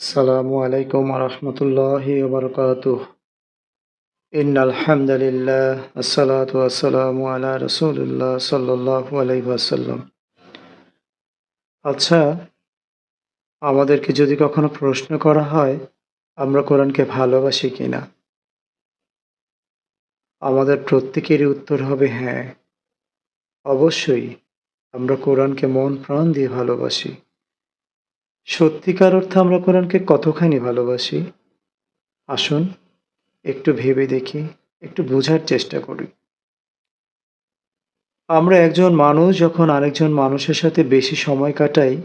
সালামু আলাইকুম রহমতুল্লাহি ওবরকাত ইন আলহামদুলিল্লাহ আসসালাতু আসসালামু আলা রসুল্লাহ সাল্লাহু আলাইসাল্লাম আচ্ছা আমাদেরকে যদি কখনো প্রশ্ন করা হয়, আমরা কোরআনকে ভালোবাসি কিনা? আমাদের প্রত্যেকেরই উত্তর হবে হ্যাঁ। অবশ্যই, আমরা কোরআনকে মন প্রাণ দিয়ে ভালোবাসি। সত্যিকার অর্থে আমরা কোরআনকে কতখানি ভালোবাসি? আসুন, একটু ভেবে দেখি, একটু বোঝার চেষ্টা করি। আমরা একজন মানুষ যখন আরেকজন মানুষের সাথে বেশি সময় কাটাই,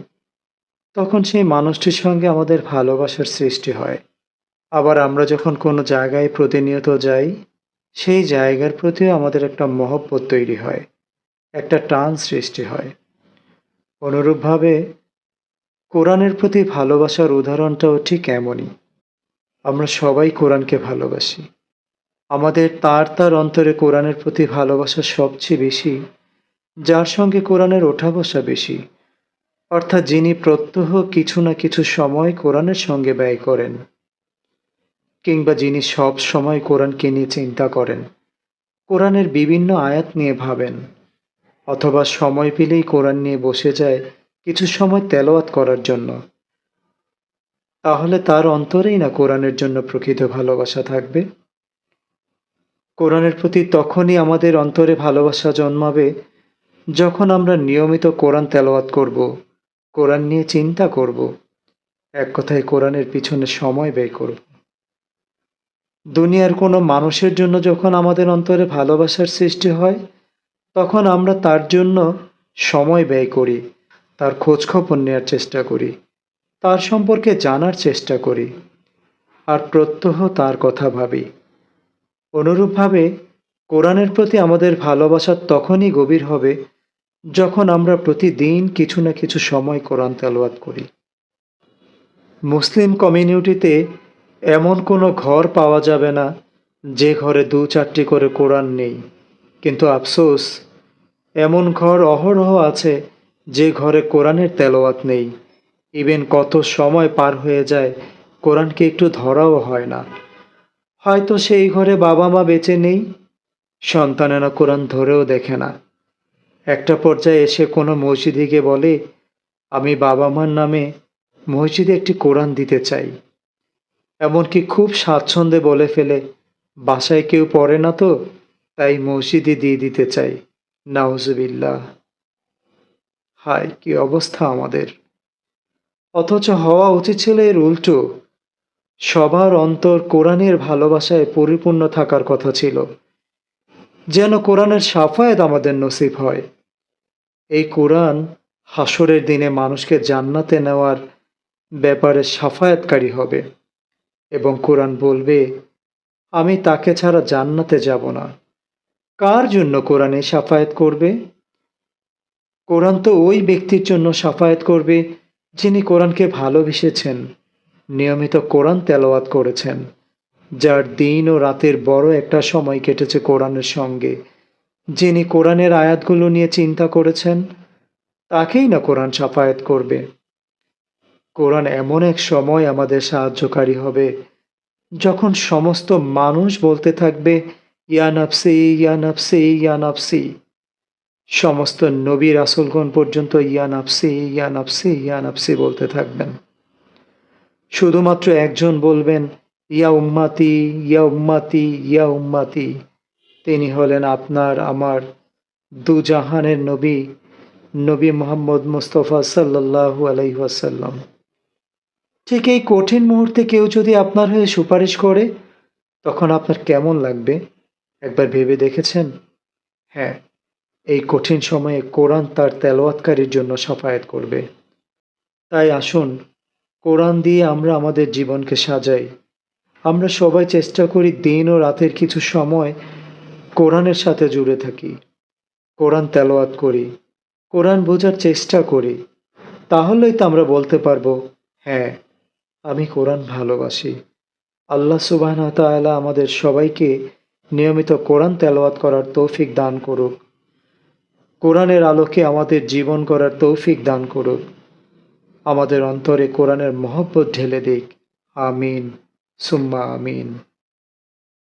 তখন সেই মানুষটির সঙ্গে আমাদের ভালোবাসার সৃষ্টি হয়। আবার আমরা যখন কোনো জায়গায় প্রতিনিয়ত যাই, সেই জায়গার প্রতিও আমাদের একটা মহব্বত তৈরি হয়, একটা টান সৃষ্টি হয়। অনুরূপভাবে কোরআনের প্রতি ভালোবাসার উদাহরণটাও ঠিক এমনই। আমরা সবাই কোরআনকে ভালোবাসি। আমাদের তার তার অন্তরে কোরআনের প্রতি ভালোবাসা সবচেয়ে বেশি, যার সঙ্গে কোরআনের ওঠা বসা বেশি। অর্থাৎ যিনি প্রত্যহ কিছু না কিছু সময় কোরআনের সঙ্গে ব্যয় করেন, কিংবা যিনি সব সময় কোরআনকে নিয়ে চিন্তা করেন, কোরআনের বিভিন্ন আয়াত নিয়ে ভাবেন, অথবা সময় পেলেই কোরআন নিয়ে বসে যায় কিছু সময় তেলাওয়াত করার জন্য। তাহলে তার অন্তরেই না কোরআনের জন্য প্রকৃত ভালোবাসা থাকবে? কোরআনের প্রতি তখনই আমাদের অন্তরে ভালোবাসা জন্মাবে যখন আমরা নিয়মিত কোরআন তেলাওয়াত করব, কোরআন নিয়ে চিন্তা করব, এক কথায় কোরআনের পিছনে সময় ব্যয় করব। দুনিয়ার কোনো মানুষের জন্য যখন আমাদের অন্তরে ভালোবাসার সৃষ্টি হয়, তখন আমরা তার জন্য সময় ব্যয় করি। তার খোঁজখবর নেওয়ার চেষ্টা করি, তার সম্পর্কে জানার চেষ্টা করি আর প্রত্যহ তার কথা ভাবি। অনুরূপভাবে কোরআনের প্রতি আমাদের ভালোবাসা তখনই গভীর হবে যখন আমরা প্রতিদিন কিছু না কিছু সময় কোরআন তেলাওয়াত করি। মুসলিম কমিউনিটিতে এমন কোনো ঘর পাওয়া যাবে না যে ঘরে দু চারটি করে কোরআন নেই। কিন্তু আফসোস, এমন ঘর অহরহ আছে যে ঘরে কোরআনের তেলাওয়াত নেই ইভেন কত সময় পার হয়ে যায়, কোরআনকে একটু ধরাও হয় না। হয়তো সেই ঘরে বাবা মা বেঁচে নেই, সন্তানেরা কোরআন ধরেও দেখে না। একটা পর্যায়ে এসে কোনো মসজিদে গিয়ে বলে, আমি বাবা মার নামে মসজিদে একটি কোরআন দিতে চাই। এমনকি খুব স্বাচ্ছন্দ্যে বলে ফেলে, বাসায় কেউ পড়ে না তো, তাই মসজিদে দিয়ে দিতে চাই। নাউজুবিল্লাহ। হায়, কি অবস্থা আমাদের। অথচ হওয়া উচিত ছিল এর উল্টো। সবার অন্তর কোরআনের ভালোবাসায় পরিপূর্ণ থাকার কথা ছিল। যেন কোরআনের সাফায়াত আমাদের নসিব হয়। এই কোরআন হাসরের দিনে মানুষকে জান্নাতে নেওয়ার ব্যাপারে সাফায়াতকারী হবে এবং কোরআন বলবে, আমি তাকে ছাড়া জান্নাতে যাব না। কার জন্য কোরআনে সাফায়াত করবে? কোরআন তো ওই ব্যক্তির জন্য সাফায়াত করবে যিনি কোরআনকে ভালোবেসেছেন। নিয়মিত কোরআন তেলাওয়াত করেছেন, যার দিন ও রাতের বড় একটা সময় কেটেছে কোরআনের সঙ্গে। যিনি কোরআনের আয়াতগুলো নিয়ে চিন্তা করেছেন, তাকেই না কোরআন সাফায়াত করবে। কোরআন এমন এক সময় আমাদের সাহায্যকারী হবে, যখন সমস্ত মানুষ বলতে থাকবে, ইয়া নাফসি ইয়া নাফসি ইয়া নাফসি। সমস্ত নবী রাসুলগণ পর্যন্ত ইয়া নাফসি ইয়া নাফসি ইয়া নাফসি বলতে থাকবেন। শুধুমাত্র একজন বলবেন, ইয়া উম্মাতি ইয়া উম্মাতি ইয়া উম্মাতি। তিনি হলেন আপনার, আমার দু জাহানের নবী নবী মোহাম্মদ মুস্তফা সাল্লাল্লাহু আলাইহি ওয়াসাল্লাম। ঠিক এই কঠিন মুহূর্তে কেউ যদি আপনার হয়ে সুপারিশ করে, তখন আপনার কেমন লাগবে? একবার ভেবে দেখেছেন? হ্যাঁ এই কঠিন সময়ে কোরআন তার তেলাওয়াতকারীর জন্য সাফায়াত করবে। তাই আসুন, কোরআন দিয়ে আমরা আমাদের জীবনকে সাজাই। আমরা সবাই চেষ্টা করি দিন ও রাতের কিছু সময় কোরআনের সাথে জুড়ে থাকি। কোরআন তেলাওয়াত করি, কোরআন বোঝার চেষ্টা করি। তাহলেই তো আমরা বলতে পারব হ্যাঁ আমি কোরআন ভালোবাসি। আল্লাহ সুবাহ আমাদের সবাইকে নিয়মিত কোরআন তেলাওয়াত করার তৌফিক দান করুক। কোরআনের আলোকে আমাদের জীবন করার তৌফিক দান করুক। আমাদের অন্তরে কোরআনের মহব্বত ঢেলে দিক। আমিন। সুম্মা আমিন।